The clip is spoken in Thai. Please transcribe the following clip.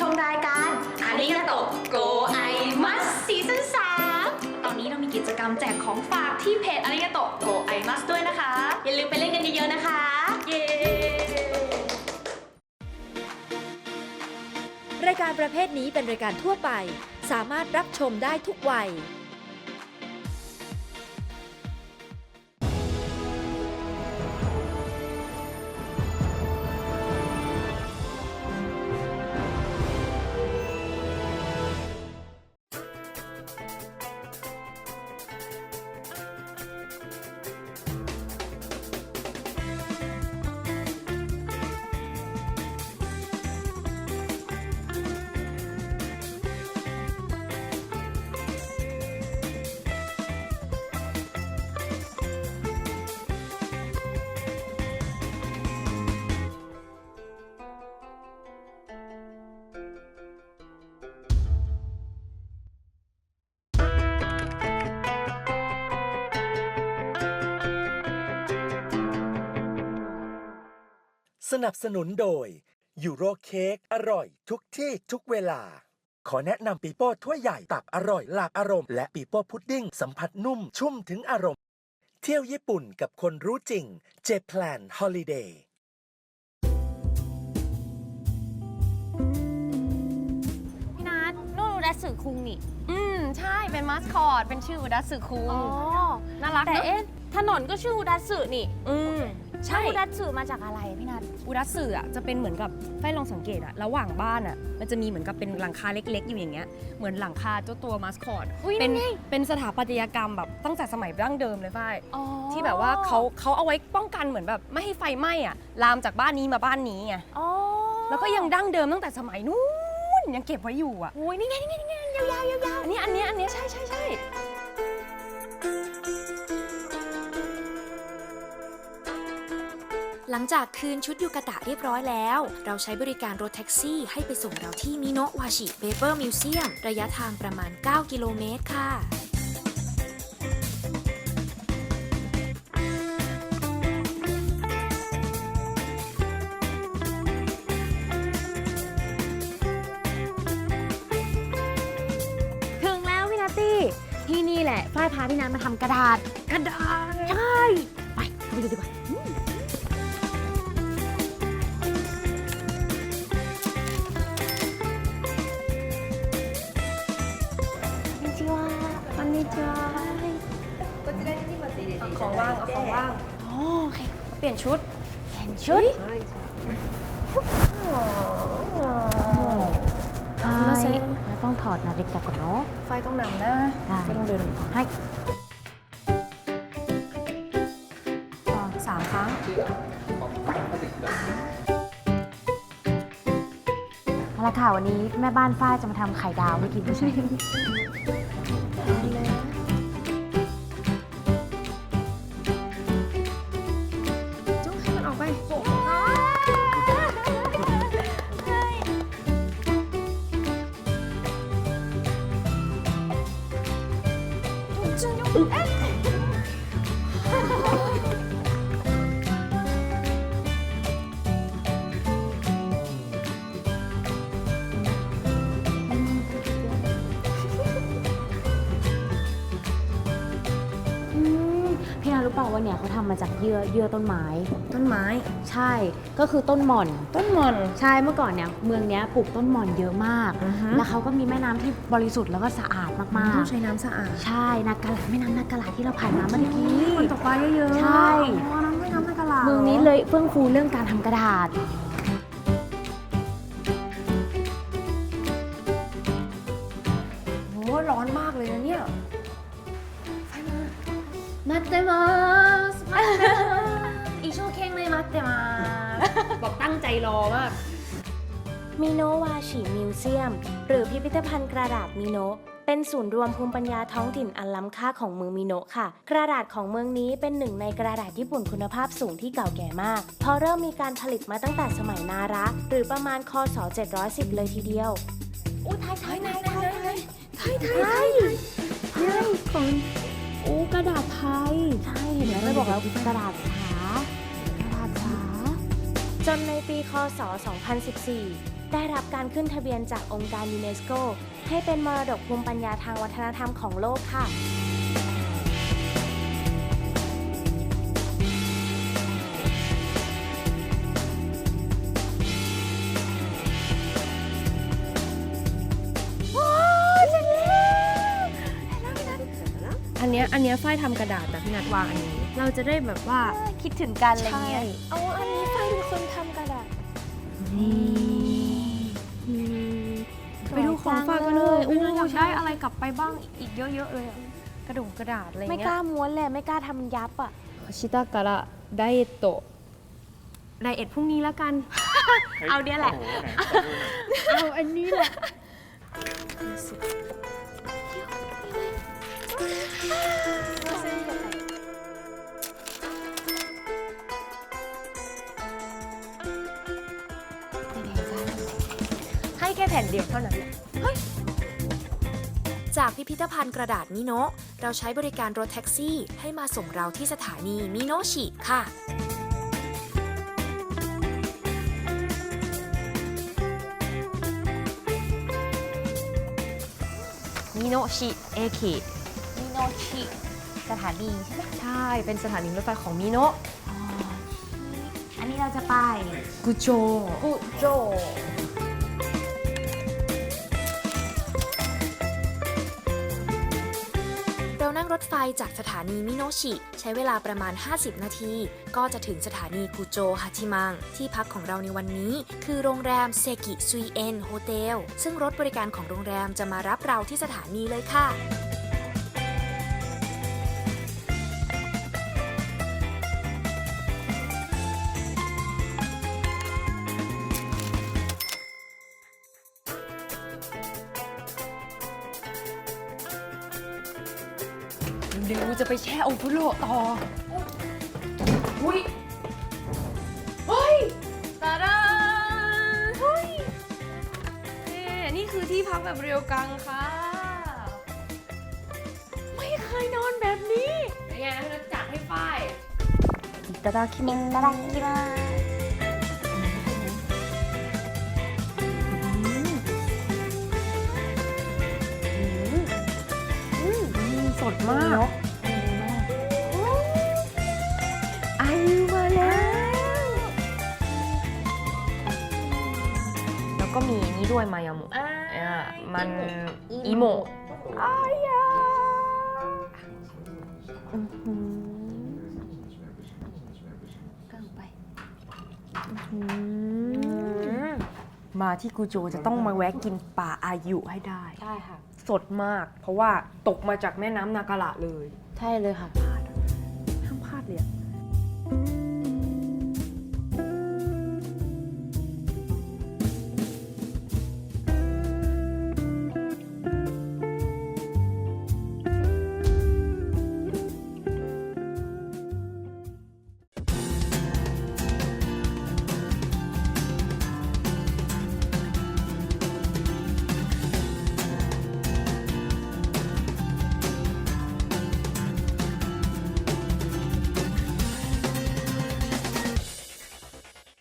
ชมรายการอาริยาโตโกไอมัสซีซั่น3ตอนนี้เรามีกิจกรรมแจกของฝากที่เพจอาริยาโตโกไอมัสด้วยนะคะ อย่าลืมไปเล่นกันเยอะๆนะคะ เย้รายการประเภทนี้เป็นรายการทั่วไป สามารถรับชมได้ทุกวัย สนับสนุนโดยยูโรเค้กอร่อย ทุกที่ทุกเวลา ขอแนะนำปีโป้ถ้วยใหญ่ตักอร่อยหลากอารมณ์และปีโป้พุดดิ้งสัมผัสนุ่มชุ่มถึงอารมณ์ เที่ยวญี่ปุ่นกับคนรู้จริงเจแพลนฮอลิเดย์ สสึคุงนี่อืมใช่เป็นมาสคอตเป็นชื่ออุดัสึคุงอ๋อน่ารักแต่นอะเอ๊ะถนนก็ชื่ออุดัสสึนี่ อืมใช่แล้วอุดัสสึมาจากอะไรพี่นัทอุดัสึอะจะเป็นเหมือนกับไฟลองสังเกตอะระหว่างบ้านอะมันจะมีเหมือนกับเป็นหลังคาเล็ก ๆ อยู่อย่างเงี้ยเหมือนหลังคาเจ้าตัวมาสคอตอุ้ยเป็นนั่นไงเป็นสถาปัตยกรรมแบบตั้งแต่สมัยดั้งเดิมเลยฝ้ายอ๋อที่แบบว่าเขาเขาเอาไว้ป้องกันเหมือนแบบไม่ให้ไฟไหม้อะลามจากบ้านนี้มาบ้านนี้ไงอ๋อแล้วก็ยังดั้งเดิมตั้งแต่สมัยนู้น ยังเก็บไว้อยู่อะโอ้ยนี่ไงนี่ไงนี่ไงยาวๆยาวอันนี้อันเนี้ยอันเนี้ยใช่ใช่ใช่หลังจากคืนชุดยูกะตะเรียบร้อยแล้ว เราใช้บริการรถแท็กซี่ให้ไปส่งเราที่มิโนะวาชิเปเปอร์มิวเซียมระยะทางประมาณ 9 กิโลเมตรค่ะ พาพี่นัทมาทำกระดาษ กระดาษ ใช่ ไปเข้าไปดูดีกว่าอืมこんにちはこんにちは ของว่างเอาของว่าง โอเค เปลี่ยนชุด เปลี่ยนชุดはい แล้วต้องถอดนาฬิกาก่อนเนาะไฟต้องนำนะได้ไฟต้องเดินให้สามครั้งเอาละค่ะวันนี้แม่บ้านฝ้ายจะมาทำไข่ดาวให้กินใช่ไหม Ooh. าเนี่ยเขาทำมาจากเยื่อเยื่อต้นไม้ ต้นไม้ ใช่ ก็คือต้นหม่อน ต้นหมอน ใช่เมื่อก่อนเนี่ยเมืองเนี้ยปลูกต้นหม่อนเยอะมาก อือฮะ แล้วเขาก็มีแม่น้ำที่บริสุทธิ์แล้วก็สะอาดมากต้องใช้น้ำสะอาดใช่นากะลาแม่น้ำนากะลาที่เราผ่านมาเมื่อกี้มันตกปลาเยอะๆใช่น้ำแม่น้ำในกะลาเมืองนี้เลยเฟื่องฟูเรื่องการทำกระดาษ โอ้ร้อนมากเลยนะเนี่ย ไฟมา นัดได้มา ってます บอกตั้งใจรอมาก มิโนะวาชิมิวเซียม หรือพิพิธภัณฑ์กระดาษมิโนะเป็นศูนย์รวมภูมิปัญญาท้องถิ่นอันล้ำค่าของเมืองมิโนะค่ะ กระดาษของเมืองนี้เป็นหนึ่งในกระดาษญี่ปุ่นคุณภาพสูงที่เก่าแก่มาก เพราะเริ่มมีการผลิตมาตั้งแต่สมัยนาระ หรือประมาณคศ 710 เลยทีเดียว อู้ไทยไทยไทยไทยไทยไทยไทยไทยไทยของอู้กระดาษไทย ใช่เห็นไหมไม่บอกแล้วกระดาษขากระดาษขา จนในปีคศ 2014 ได้รับการขึ้นทะเบียนจากองค์การยูเนสโก ให้เป็นมรดกภูมิปัญญาทางวัฒนธรรมของโลกค่ะ อันเนี้ยอันเนี้ยฝ้ายทำกระดาษแต่พี่นัดวางอันนี้ เราจะได้แบบว่า คิดถึงกันอะไรเงี้ยใช่เอาอันนี้ไฟเป็น คนทำกระดาษไปดูของฝากกันเลยสวยอู้จังเลยอยากได้อะไรกลับไปบ้างอีกเยอะๆเลยอะกระดงกระดาษอะไรไม่เงี้กยล้าม้วนเลยไม่กล้าทำยับอะชิตาการะไดเอทโตไดเอทพรุ่งนี้แล้วกัน เอาเนี้ยแหละเอาอันนี้แหละ แค่แผ่นเดียวเท่านั้นแหละจากพิพิธภัณฑ์กระดาษมิโนะเราใช้บริการรถแท็กซี่ให้มาส่งเราที่สถานีมิโนะชิค่ะ มิโนะชิเอคิมิโนชิสถานีใช่ไหมใช่ เป็นสถานีรถไฟของมิโนะอันนี้เราจะไปกุโจกุโจ จากสถานีมิโนชิ ใช้เวลาประมาณ 50 นาที ก็จะถึงสถานีกุโจฮาชิมัง ที่พักของเราในวันนี้ คือโรงแรมเซกิซุยเอ็นโฮเทลซึ่งรถบริการของโรงแรมจะมารับเราที่สถานีเลยค่ะ ดี๋ยวจะไปแช่โอคุโรต่อ อุ้ย เฮ้ยตาดาเฮ้ยนี่นี่คือที่พักแบบเรียวกังค่ะ ไม่เคยนอนแบบนี้เป็นไงเราจัดให้ฝ้าย いただきますいただきます สดมาก วยมายาโมะอ่ามันอีโมะอายามาที่กูโจจะต้องมาแวะกินป่าอายุให้ได้ ใช่ค่ะ สดมาก เพราะว่าตกมาจากแม่น้ำนาการะเลย ใช่เลยค่ะ